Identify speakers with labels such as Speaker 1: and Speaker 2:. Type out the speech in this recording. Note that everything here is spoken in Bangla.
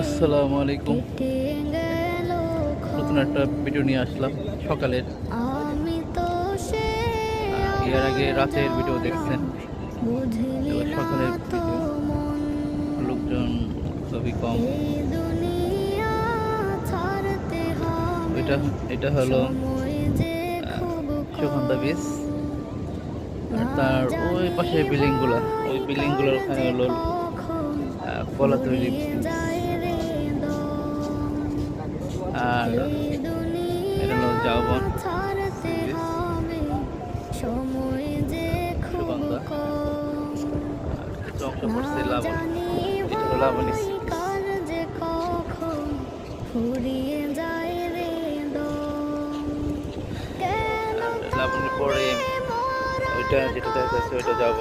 Speaker 1: আসসালামু আলাইকুম। নতুন একটা ভিডিও নিয়ে আসলাম, সকালের। এর আগে রাতের ভিডিও দেখছেন। সকালের লোকজন খুবই কম। এটা এটা হলো সুগন্ধা বীজ তার ওই পাশে বিল্ডিংগুলো ওই বিল্ডিংগুলোর ওখানে হলো কলা তৈরি আর এটা হলো। কিছু অংশ পড়ছে লাবণ। এটা হলো লাবণী লাবণীর পরে ওইটা যেটা দেখা যাচ্ছে ওইটা যাব